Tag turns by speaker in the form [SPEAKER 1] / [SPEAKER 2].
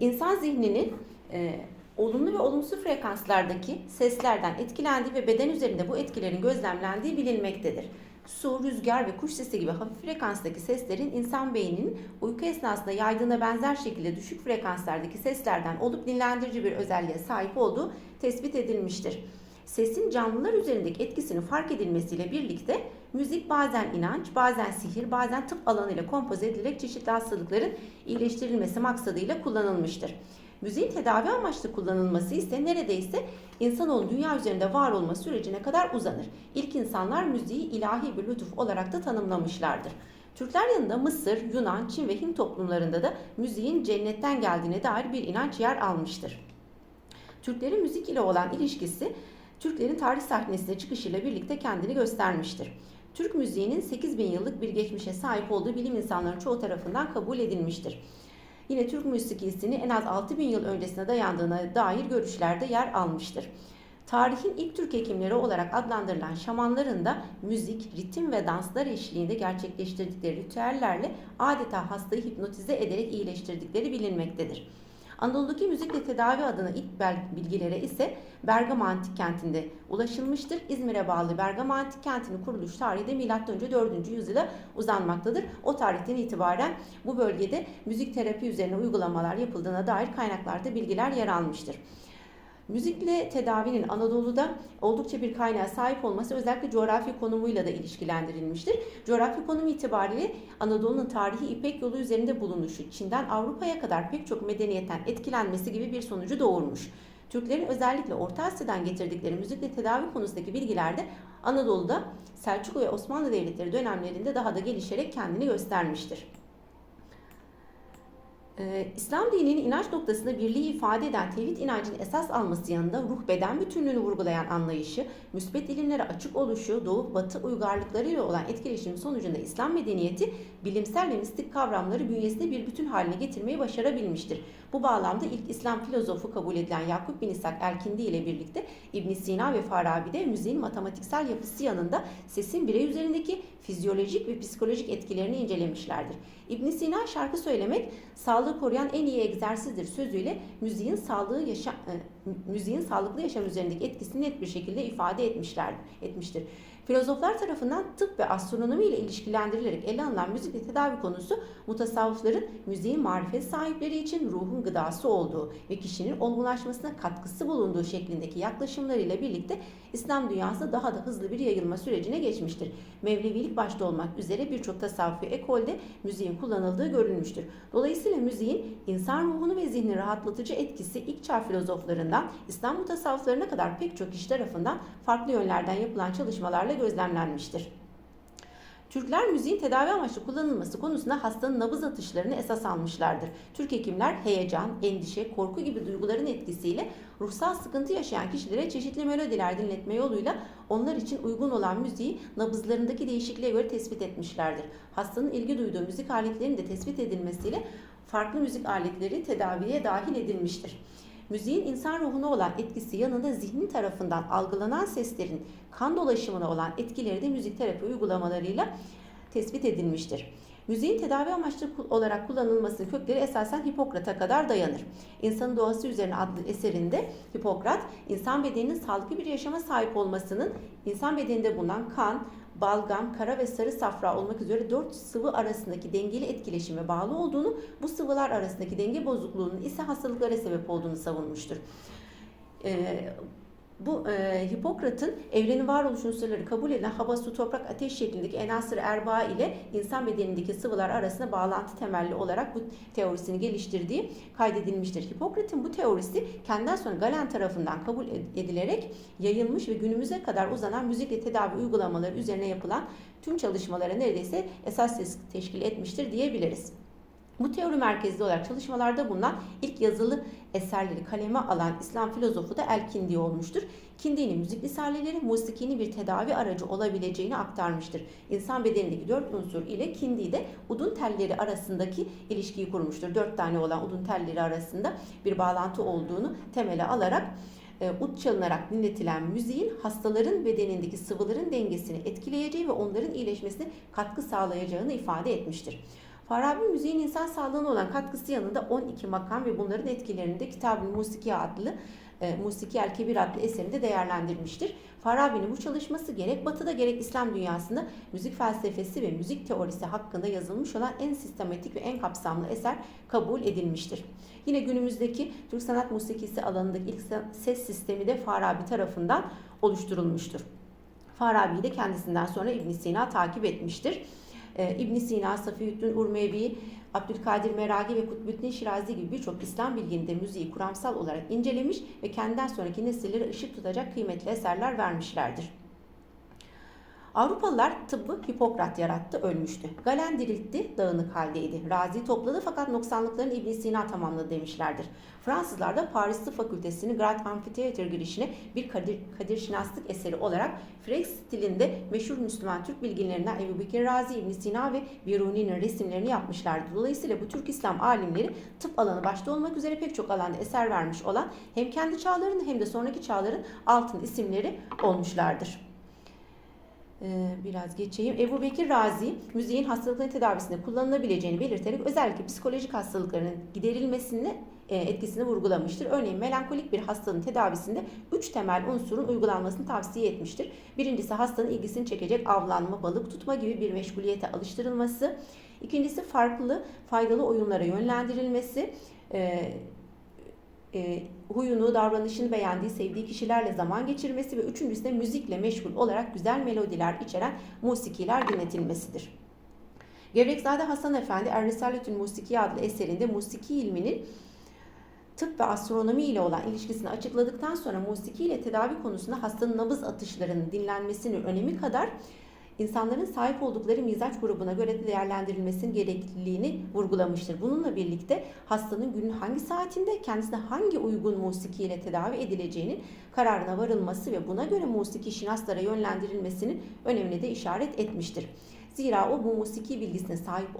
[SPEAKER 1] insan zihninin e, olumlu ve olumsuz frekanslardaki seslerden etkilendiği ve beden üzerinde bu etkilerin gözlemlendiği bilinmektedir. Su, rüzgar ve kuş sesi gibi hafif frekanstaki seslerin insan beyninin uyku esnasında yaydığına benzer şekilde düşük frekanslardaki seslerden olup dinlendirici bir özelliğe sahip olduğu tespit edilmiştir. Sesin canlılar üzerindeki etkisinin fark edilmesiyle birlikte müzik bazen inanç, bazen sihir, bazen tıp alanıyla kompoze edilerek çeşitli hastalıkların iyileştirilmesi maksadıyla kullanılmıştır. Müziğin tedavi amaçlı kullanılması ise neredeyse insanoğlunun dünya üzerinde var olma sürecine kadar uzanır. İlk insanlar müziği ilahi bir lütuf olarak da tanımlamışlardır. Türkler yanında Mısır, Yunan, Çin ve Hint toplumlarında da müziğin cennetten geldiğine dair bir inanç yer almıştır. Türklerin müzik ile olan ilişkisi Türklerin tarih sahnesine çıkışıyla birlikte kendini göstermiştir. Türk müziğinin 8000 yıllık bir geçmişe sahip olduğu bilim insanlarının çoğu tarafından kabul edilmiştir. Yine Türk müzikisini en az 6000 yıl öncesine dayandığına dair görüşlerde yer almıştır. Tarihin ilk Türk hekimleri olarak adlandırılan şamanların da müzik, ritim ve danslar eşliğinde gerçekleştirdikleri ritüellerle adeta hastayı hipnotize ederek iyileştirdikleri bilinmektedir. Anadolu'daki müzikle tedavi adına ilk bilgilere ise Bergama Antik Kenti'nde ulaşılmıştır. İzmir'e bağlı Bergama Antik Kenti'nin kuruluş tarihi de M.Ö. 4. yüzyıla uzanmaktadır. O tarihten itibaren bu bölgede müzik terapi üzerine uygulamalar yapıldığına dair kaynaklarda bilgiler yer almıştır. Müzikle tedavinin Anadolu'da oldukça bir kaynağa sahip olması özellikle coğrafi konumuyla da ilişkilendirilmiştir. Coğrafi konum itibariyle Anadolu'nun tarihi İpek yolu üzerinde bulunuşu, Çin'den Avrupa'ya kadar pek çok medeniyetten etkilenmesi gibi bir sonucu doğurmuş. Türklerin özellikle Orta Asya'dan getirdikleri müzikle tedavi konusundaki bilgilerde Anadolu'da Selçuklu ve Osmanlı Devletleri dönemlerinde daha da gelişerek kendini göstermiştir. Ee, İslam dininin inanç noktasında birliği ifade eden tevhid inancının esas alması yanında ruh beden bütünlüğünü vurgulayan anlayışı, müsbet ilimlere açık oluşu, doğu batı uygarlıklarıyla olan etkileşim sonucunda İslam medeniyeti bilimsel ve mistik kavramları bünyesinde bir bütün haline getirmeyi başarabilmiştir. Bu bağlamda ilk İslam filozofu kabul edilen Yakup bin İshak Erkindi ile birlikte İbn Sina ve Farabi de müziğin matematiksel yapısı yanında sesin birey üzerindeki fizyolojik ve psikolojik etkilerini incelemişlerdir. İbn Sina şarkı söylemek sağlığı koruyan en iyi egzersizdir sözüyle müziğin sağlığı yaşa, e, müziğin sağlıklı yaşam üzerindeki etkisini net bir şekilde ifade etmişler etmiştir. Filozoflar tarafından tıp ve astronomi ile ilişkilendirilerek ele alınan müzik ve tedavi konusu mutasavvıfların müziğin marifet sahipleri için ruhun gıdası olduğu ve kişinin olgunlaşmasına katkısı bulunduğu şeklindeki yaklaşımlarıyla birlikte İslam dünyasında daha da hızlı bir yayılma sürecine geçmiştir. Mevlevilik başta olmak üzere birçok tasavvufi ekolde müziğin kullanıldığı görülmüştür. Dolayısıyla müziğin insan ruhunu ve zihni rahatlatıcı etkisi ilk çağ filozoflarından İslam mutasavvıflarına kadar pek çok kişi tarafından farklı yönlerden yapılan çalışmalarla gözlemlenmiştir. Türkler müziğin tedavi amaçlı kullanılması konusunda hastanın nabız atışlarını esas almışlardır. Türk hekimler heyecan, endişe, korku gibi duyguların etkisiyle ruhsal sıkıntı yaşayan kişilere çeşitli melodiler dinletme yoluyla onlar için uygun olan müziği nabızlarındaki değişikliğe göre tespit etmişlerdir. Hastanın ilgi duyduğu müzik aletlerinin de tespit edilmesiyle farklı müzik aletleri tedaviye dahil edilmiştir. Müziğin insan ruhuna olan etkisi yanında zihnin tarafından algılanan seslerin kan dolaşımına olan etkileri de müzik terapi uygulamalarıyla tespit edilmiştir. Müziğin tedavi amaçlı olarak kullanılmasının kökleri esasen Hipokrat'a kadar dayanır. İnsanın Doğası Üzerine adlı eserinde Hipokrat, insan bedeninin sağlıklı bir yaşama sahip olmasının insan bedeninde bulunan kan, balgam, kara ve sarı safra olmak üzere dört sıvı arasındaki dengeli etkileşime bağlı olduğunu, bu sıvılar arasındaki denge bozukluğunun ise hastalıklara sebep olduğunu savunmuştur. Ee, bu e, Hipokrat'ın evrenin varoluş unsurları kabul edilen hava, su, toprak, ateş şeklindeki enasır erba ile insan bedenindeki sıvılar arasında bağlantı temelli olarak bu teorisini geliştirdiği kaydedilmiştir. Hipokrat'ın bu teorisi kendinden sonra Galen tarafından kabul edilerek yayılmış ve günümüze kadar uzanan müzikle tedavi uygulamaları üzerine yapılan tüm çalışmalara neredeyse esas teşkil etmiştir diyebiliriz. Bu teori merkezli olarak çalışmalarda bulunan ilk yazılı eserleri kaleme alan İslam filozofu da El-Kindi olmuştur. Kindi'nin müzik risaleleri musikinin bir tedavi aracı olabileceğini aktarmıştır. İnsan bedenindeki dört unsur ile Kindi de udun telleri arasındaki ilişkiyi kurmuştur. Dört tane olan udun telleri arasında bir bağlantı olduğunu temele alarak e, ut çalınarak dinletilen müziğin hastaların bedenindeki sıvıların dengesini etkileyeceği ve onların iyileşmesine katkı sağlayacağını ifade etmiştir. Farabi müziğin insan sağlığına olan katkısı yanında 12 makam ve bunların etkilerini de Kitab-ı Musiki adlı e, Musiki El Kebir adlı eserinde değerlendirmiştir. Farabi'nin bu çalışması gerek Batı'da gerek İslam dünyasında müzik felsefesi ve müzik teorisi hakkında yazılmış olan en sistematik ve en kapsamlı eser kabul edilmiştir. Yine günümüzdeki Türk sanat musikisi alanındaki ilk ses sistemi de Farabi tarafından oluşturulmuştur. Farabi'yi de kendisinden sonra İbn Sina takip etmiştir. Ee, İbn Sina, Safiyüddin Urmevi, Abdülkadir Meragi ve Kutbüddin Şirazi gibi birçok İslam bilginde müziği kuramsal olarak incelemiş ve kendinden sonraki nesillere ışık tutacak kıymetli eserler vermişlerdir. Avrupalılar tıbbı Hipokrat yarattı, ölmüştü. Galen diriltti, dağınık haldeydi. Razi topladı fakat noksanlıklarını İbn Sina tamamladı demişlerdir. Fransızlar da Paris Tıp Fakültesini Grand Amphitheatre girişine bir kadir, kadirşinaslık eseri olarak Frege stilinde meşhur Müslüman Türk bilginlerinden Ebu Bekir Razi, İbn Sina ve Biruni'nin resimlerini yapmışlardı. Dolayısıyla bu Türk İslam alimleri tıp alanı başta olmak üzere pek çok alanda eser vermiş olan hem kendi çağlarının hem de sonraki çağların altın isimleri olmuşlardır. Ee, biraz geçeyim. Ebu Bekir Razi müziğin hastalıkların tedavisinde kullanılabileceğini belirterek özellikle psikolojik hastalıkların giderilmesini e, etkisini vurgulamıştır. Örneğin melankolik bir hastalığın tedavisinde üç temel unsurun uygulanmasını tavsiye etmiştir. Birincisi hastanın ilgisini çekecek avlanma, balık tutma gibi bir meşguliyete alıştırılması. İkincisi farklı, faydalı oyunlara yönlendirilmesi. E, huyunu, davranışını beğendiği, sevdiği kişilerle zaman geçirmesi ve üçüncüsü de müzikle meşgul olarak güzel melodiler içeren musikiler dinletilmesidir. Gevrekzade Hasan Efendi Er-Risaletül Musiki adlı eserinde musiki ilminin tıp ve astronomi ile olan ilişkisini açıkladıktan sonra musiki ile tedavi konusunda hastanın nabız atışlarının dinlenmesinin önemi kadar insanların sahip oldukları mizaç grubuna göre de değerlendirilmesinin gerekliliğini vurgulamıştır. Bununla birlikte hastanın günün hangi saatinde kendisine hangi uygun musiki ile tedavi edileceğinin kararına varılması ve buna göre musiki şinaslara yönlendirilmesinin önemine de işaret etmiştir. Zira o bu musiki bilgisine sahip